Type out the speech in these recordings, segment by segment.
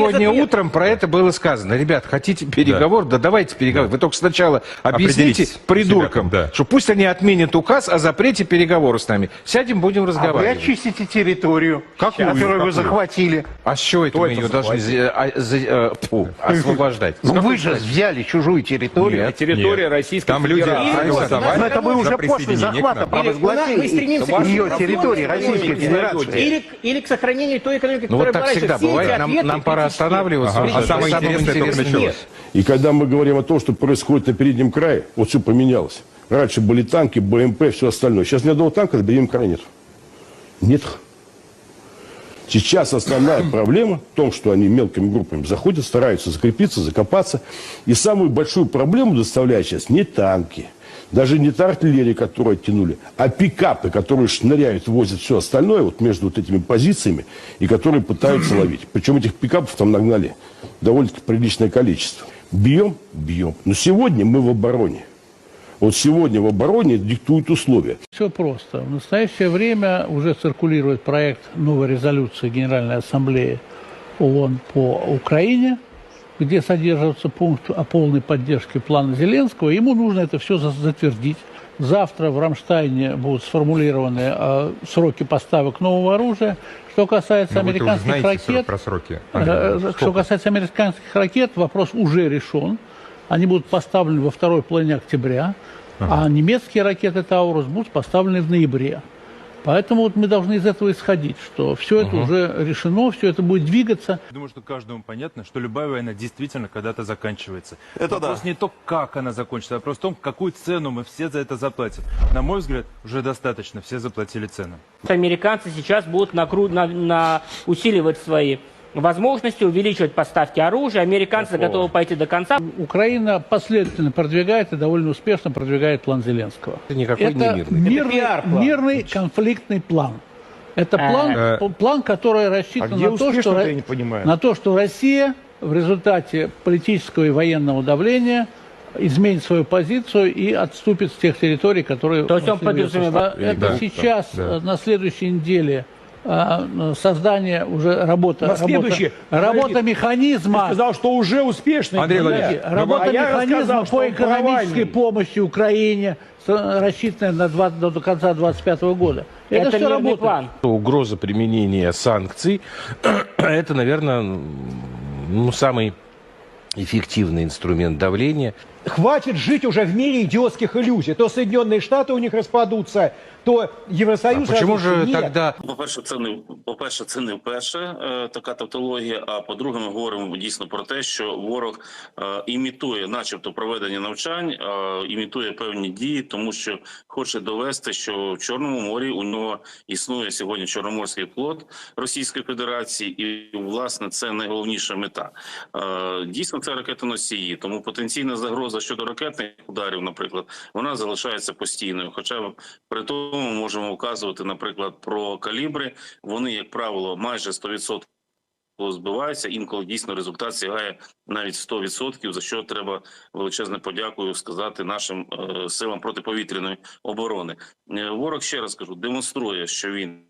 Сегодня утром про это было сказано. Ребят, хотите переговор? Да, давайте переговор. Вы только сначала объясните придуркам, да. что пусть они отменят указ о запрете переговоров с нами. Сядем, будем А вы разговаривать. очистите территорию, Какую? которую вы Какую? захватили. А с чего это мы это ее должны за- а, э, фу, освобождать? Ну вы же взяли чужую территорию. Нет. Территория Нет. Российской Там люди Федерации. проголосовали Но это вы уже после захвата провозгласили Мы стремимся к ее территории Российской. Федерации. Или, к сохранению той экономики, Ну которая вот так всегда бывает. Нам, пора. останавливаться. Ага, уже. а самое Самым интересное только интересным началось. нет. И когда мы говорим о том, что происходит на переднем крае, вот все поменялось. Раньше были танки, БМП, все остальное. Сейчас ни одного танка на переднем крае нет. Нет. Сейчас основная проблема в том, что они мелкими группами заходят, стараются закрепиться, закопаться. И самую большую проблему доставляют сейчас не танки, даже не та артиллерия, которую оттянули, а пикапы, которые шныряют, возят все остальное вот между вот этими позициями и которые пытаются ловить. Причем этих пикапов там нагнали довольно-таки приличное количество. Бьем? Бьем. Но сегодня мы в обороне. Вот сегодня в обороне диктуют условия. Все просто. В настоящее время уже циркулирует проект новой резолюции Генеральной Ассамблеи ООН по Украине, где содержится пункт о полной поддержке плана Зеленского. Ему нужно это все затвердить. Завтра в Рамштайне будут сформулированы э, сроки поставок нового оружия. Что касается Ну, вы-то уже американских знаете срок- ракет, про сроки. Э, Андрей, Что касается американских ракет, вопрос уже решен. Они будут поставлены во второй половине октября, а немецкие ракеты Таурус будут поставлены в ноябре. Поэтому вот мы должны из этого исходить, что все это уже решено, все это будет двигаться. Думаю, что каждому понятно, что любая война действительно когда-то заканчивается. Это вопрос не то, как она закончится, а вопрос в том, какую цену мы все за это заплатим. На мой взгляд, уже достаточно, все заплатили цену. Американцы сейчас будут накру... на... на- усиливать свои возможности, увеличивать поставки оружия. Американцы готовы пойти до конца. Украина последовательно продвигает и довольно успешно продвигает план Зеленского. Это никакой не это мирный. мирный, пиар-план. мирный конфликтный план. Это план, Э. план, который рассчитан А на, то, что, не на то, что Россия в результате политического и военного давления изменит свою позицию и отступит с тех территорий, которые... То есть он подразумевает- А Это Да, сейчас, да. э, на следующей неделе, создание уже работа, На работа, работа механизма. Сказал, что уже успешно. Андрей Подожди. Владимирович, Подожди, Работа А механизма по он экономической помощи Украине, с- рассчитанная на два- до, до конца 2025 года. Это, Это все работает. план. Угроза применения санкций – это, наверное, ну, самый эффективный инструмент давления. Хватит жить уже в мире идиотских иллюзий. То Соединенные Штаты у них распадутся, то Евросоюз А же Нет. тогда По-перше, це не по-перше, це не вперше е, така тавтологія. А по-друге, ми говоримо дійсно про те, що ворог е, імітує, начебто, проведення навчань, е, імітує певні дії, тому що хоче довести, що в Чорному морі у нього існує сьогодні Чорноморський флот Російської Федерації, і власне це найголовніша мета. Е, Дійсно, це ракетоносії, тому потенційна загроза щодо ракетних ударів, наприклад, вона залишається постійною. Хоча при тому можемо вказувати, наприклад, про калібри. Вони, як правило, майже 100% збиваються. Інколи дійсно результат сягає навіть 100%, за що треба величезне подякую сказати нашим е, силам протиповітряної оборони. Е, ворог ще раз кажу, демонструє, що він.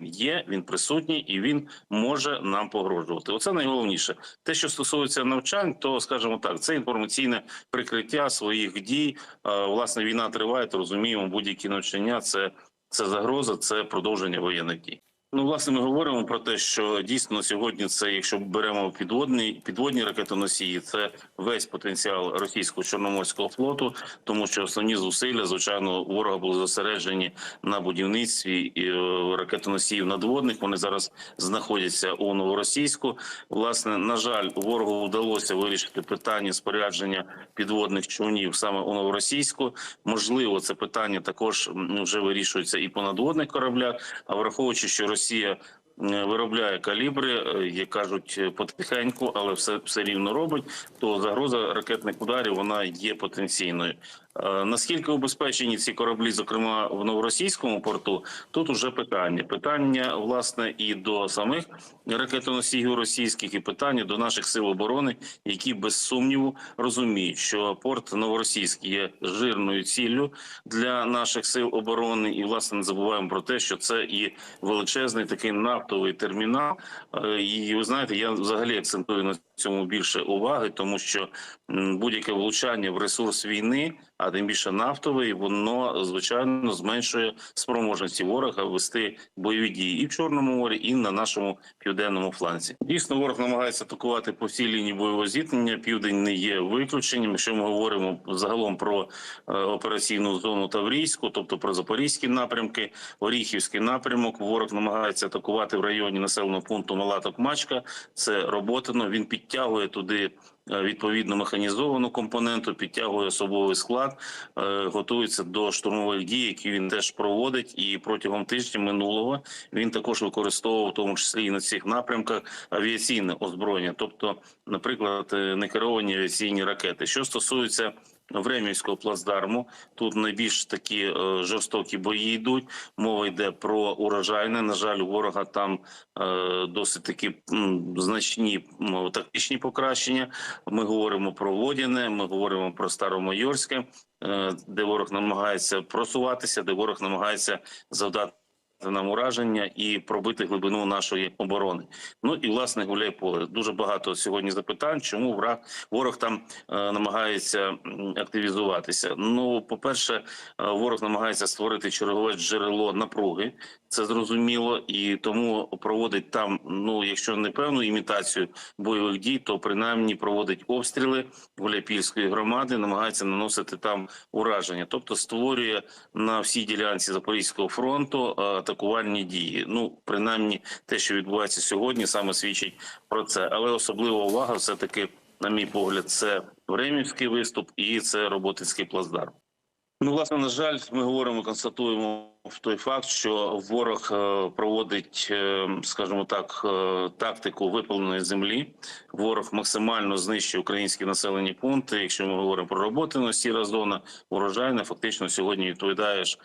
Є, він присутній і він може нам погрожувати. Оце найголовніше. Те, що стосується навчань, то скажімо так, це інформаційне прикриття своїх дій. Власне, війна триває. То розуміємо, будь-які навчання це, це загроза, це продовження воєнних дій. Ну, власне, ми говоримо про те, що дійсно сьогодні це, якщо беремо підводні підводні ракетоносії, це весь потенціал російського чорноморського флоту, тому що основні зусилля, звичайно, ворога були зосереджені на будівництві е, ракетоносіїв надводних. Вони зараз знаходяться у новоросійську. Власне, на жаль, ворогу вдалося вирішити питання спорядження підводних човнів саме у новоросійську. Можливо, це питання також вже вирішується і по надводних кораблях. А враховуючи, що Росія е, виробляє калібри, е, як кажуть, е, потихеньку, але все, все рівно робить, то загроза ракетних ударів вона є потенційною. Е, Наскільки убезпечені ці кораблі, зокрема в новоросійському порту, тут уже питання. Питання власне і до самих ракетоносіїв російських, і питання до наших сил оборони, які без сумніву розуміють, що порт новоросійський є жирною ціллю для наших сил оборони, і власне не забуваємо про те, що це і величезний такий нафтовий термінал. Е, І ви знаєте, я взагалі акцентую на цьому більше уваги, тому що будь-яке влучання в ресурс війни, а тим більше нафтовий, воно звичайно зменшує спроможності ворога вести бойові дії і в Чорному морі, і на нашому південному фланзі. Дійсно, ворог намагається атакувати по всій лінії бойового зіткнення. Південь не є виключенням. Якщо ми говоримо загалом про е, операційну зону Таврійську, тобто про запорізькі напрямки, Оріхівський напрямок, ворог намагається атакувати в районі населеного пункту Малаток Мачка. Це Роботино. Він підтягує туди. відповідну Відповідно механізовану компоненту підтягує особовий склад, е, готується до штурмових дій, які він теж проводить. І протягом тижня минулого він також використовував, в тому числі і на цих напрямках, авіаційне озброєння, тобто, наприклад, е, некеровані авіаційні ракети. Що стосується Времівського плацдарму, тут найбільш такі е, жорстокі бої йдуть. Мова йде про урожайне. На жаль, у ворога там е, досить такі значні тактичні покращення. Ми говоримо про Водяне, ми говоримо про Старомайорське, е, де ворог намагається просуватися, де ворог намагається завдати. Нам ураження і пробити глибину нашої оборони. Ну і власне гуляй-поле. Дуже багато сьогодні запитань, чому враг ворог там е, намагається активізуватися. Ну, по-перше, е, ворог намагається створити чергове джерело напруги. Це зрозуміло, і тому проводить там. Ну, якщо не певну імітацію бойових дій, то принаймні проводить обстріли Гуляйпільської громади, намагається наносити там ураження, тобто створює на всій ділянці Запорізького фронту е, атакувальні дії. Ну, принаймні, те, що відбувається сьогодні, саме свідчить про це. Але особлива увага, все таки, на мій погляд, це Времівський виступ і це Роботинський плацдарм. Ну, власне, на жаль, ми говоримо, констатуємо в той факт, що ворог е, проводить, е, скажімо так, е, тактику випаленої землі. Ворог максимально знищує українські населені пункти. Якщо ми говоримо про роботи на сіра зона, урожайна фактично сьогодні відповідаєш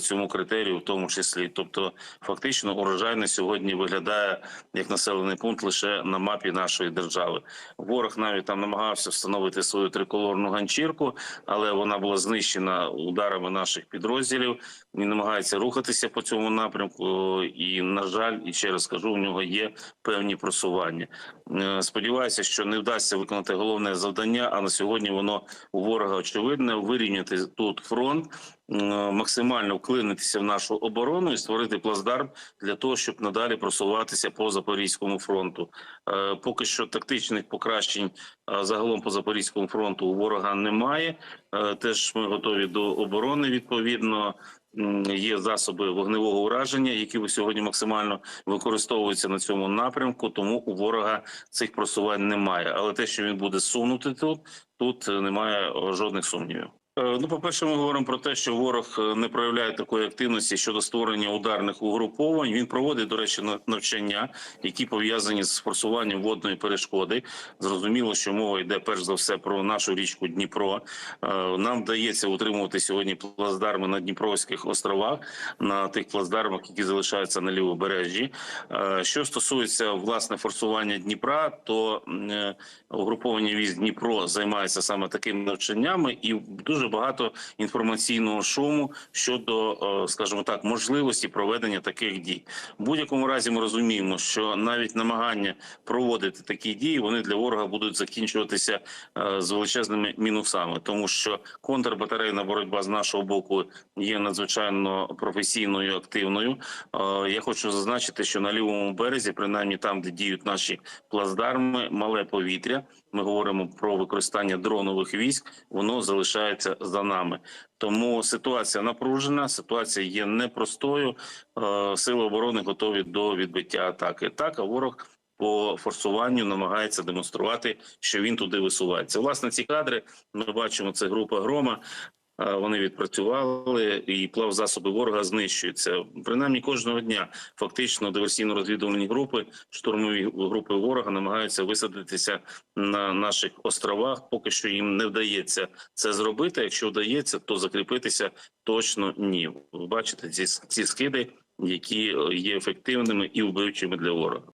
цьому критерію, в тому числі. Тобто, фактично, урожайне сьогодні виглядає як населений пункт лише на мапі нашої держави. Ворог навіть там намагався встановити свою триколорну ганчірку, але вона була знищена ударами наших підрозділів. Він намагається рухатися по цьому напрямку, і на жаль, і ще раз кажу, у нього є певні просування. Е, Сподіваюся, що не вдасться виконати головне завдання. А на сьогодні воно у ворога очевидне вирівняти тут фронт, е, максимально вклинитися в нашу оборону і створити плацдарм для того, щоб надалі просуватися по запорізькому фронту. Е, Поки що тактичних покращень загалом по запорізькому фронту у ворога немає. Теж ми готові до оборони. Відповідно, є засоби вогневого ураження, які сьогодні максимально використовуються на цьому напрямку. Тому у ворога цих просувань немає. Але те, що він буде сунути тут, тут е, немає жодних сумнівів. Е, Ну, по перше, ми говоримо про те, що ворог е, не проявляє такої активності щодо створення ударних угруповань. Він проводить, до речі, на- навчання, які пов'язані з форсуванням водної перешкоди. Зрозуміло, що мова йде перш за все про нашу річку Дніпро. Е, Нам вдається утримувати сьогодні плацдарми на Дніпровських островах, на тих плацдармах, які залишаються на лівобережжі. Що стосується власне форсування Дніпра, то угруповання військ Дніпро займається саме такими навчаннями, і дуже багато інформаційного шуму щодо, е, скажімо так, можливості проведення таких дій. В будь-якому разі ми розуміємо, що навіть намагання проводити такі дії вони для ворога будуть закінчуватися е, з величезними мінусами, тому що контрбатарейна боротьба з нашого боку є надзвичайно професійною активною. Е, Я хочу зазначити, що на лівому березі, принаймні там, де діють наші плацдарми, мале повітря. Ми говоримо про використання дронових військ. Воно залишається за нами. Тому ситуація напружена, ситуація є непростою. Е, Сили оборони готові до відбиття атаки. Так, а ворог по форсуванню намагається демонструвати, що він туди висувається. Власне, ці кадри ми бачимо. Це група грома. Е, вони відпрацювали, і плавзасоби ворога знищуються. Принаймні кожного дня фактично диверсійно-розвідувальні групи, штурмові групи ворога намагаються висадитися на наших островах. Поки що їм не вдається це зробити. Якщо вдається, то закріпитися точно ні. Ви бачите ці, ці скиди, які е, є ефективними і вбивчими для ворога.